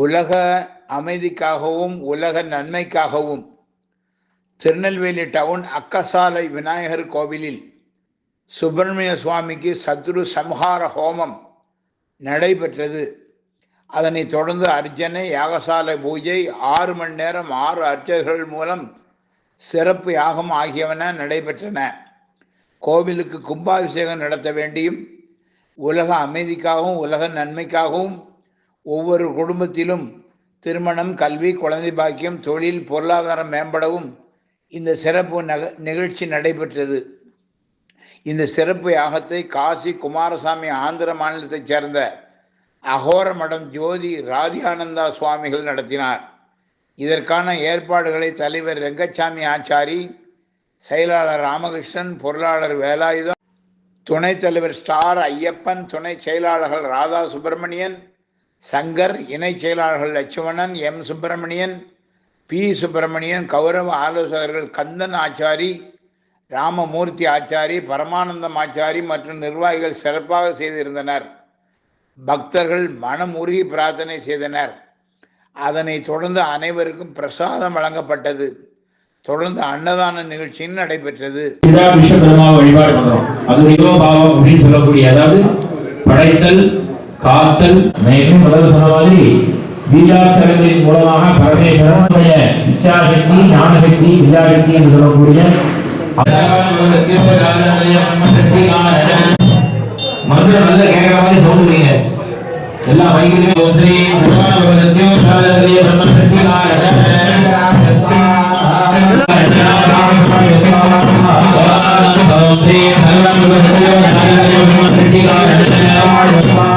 உலக அமைதிக்காகவும் உலக நன்மைக்காகவும் திருநெல்வேலி டவுன் அக்கசாலை விநாயகர் கோவிலில் சுப்பிரமணிய சுவாமிக்கு சத்ரு சம்ஹார ஹோமம் நடைபெற்றது. அதனை தொடர்ந்து அர்ச்சனை யாகசாலை பூஜை ஆறு மணி நேரம் ஆறு அர்ச்சகர்கள் மூலம் சிறப்பு யாகம் ஆகியவன நடைபெற்றன. கோவிலுக்கு கும்பாபிஷேகம் நடத்த வேண்டியும் உலக அமைதிக்காகவும் உலக நன்மைக்காகவும் ஒவ்வொரு குடும்பத்திலும் திருமணம் கல்வி குழந்தை பாக்கியம் தொழில் பொருளாதாரம் மேம்படவும் இந்த சிறப்பு நக நிகழ்ச்சி நடைபெற்றது. இந்த சிறப்பு யாகத்தை காசி குமாரசாமி ஆந்திர மாநிலத்தைச் சேர்ந்த அகோர மடம் ஜோதி ராதியானந்தா சுவாமிகள் நடத்தினார். இதற்கான ஏற்பாடுகளை தலைவர் ரெங்கச்சாமி ஆச்சாரி செயலாளர் ராமகிருஷ்ணன் பொருளாளர் வேலாயுதம் துணைத் தலைவர் ஸ்டார் ஐயப்பன் துணை செயலாளர்கள் ராதா சுப்பிரமணியன் சங்கர் இணை செயலாளர்கள் லட்சுமணன் எம். சுப்பிரமணியன் பி. சுப்பிரமணியன் கௌரவ ஆலோசகர்கள் கந்தன் ஆச்சாரி ராமமூர்த்தி ஆச்சாரி பரமானந்தம் ஆச்சாரி மற்றும் நிர்வாகிகள் சிறப்பாக செய்திருந்தனர். பக்தர்கள் மனம் உருகி பிரார்த்தனை செய்தனர். அதனைத் தொடர்ந்து அனைவருக்கும் பிரசாதம் வழங்கப்பட்டது. தொடர்ந்து அன்னதான நிகழ்ச்சியும் நடைபெற்றது. வழிபாடு பண்றோம் அது சொல்லக்கூடிய அதாவது படைத்தல் காத்தல் மேலும் முதல்ல சொன்ன மாதிரி பீஜாட்சரங்களின் மூலமாக பரமேஸ்வரனுடைய இச்சாசக்தி ஞானசக்தி விஜயாசக்தி என்று சொல்லக்கூடிய மந்திரம் நல்ல கேட்கிற மாதிரி சொல்லுவீங்க. எல்லா ஸ்ரீ பிரம்மசக்தி நாமங்களையும்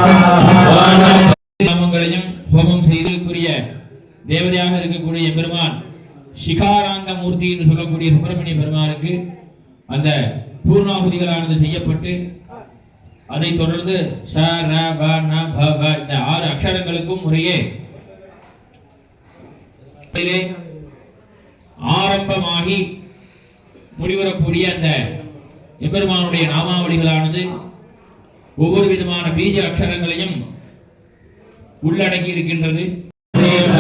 தேவதையாக இருக்கக்கூடிய பெருமான் சிகாராந்த மூர்த்தி என்று சொல்லக்கூடிய சுப்பிரமணிய பெருமானுக்கு அந்த பூர்ணாகுதிகளானது செய்யப்பட்டு அதைத் தொடர்ந்து ச ர ப ந ப வ இந்த ஆறு அக்ஷரங்களுக்கும் முறையே ஆரம்பமாகி முடிவரக்கூடிய அந்த எம்பெருமானுடைய நாமாவளிகளானது ஒவ்வொரு விதமான பீஜ அக்ஷரங்களையும் உள்ளடக்கி இருக்கின்றது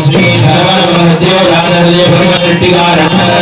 श्री शरण महदेव राधा हृदय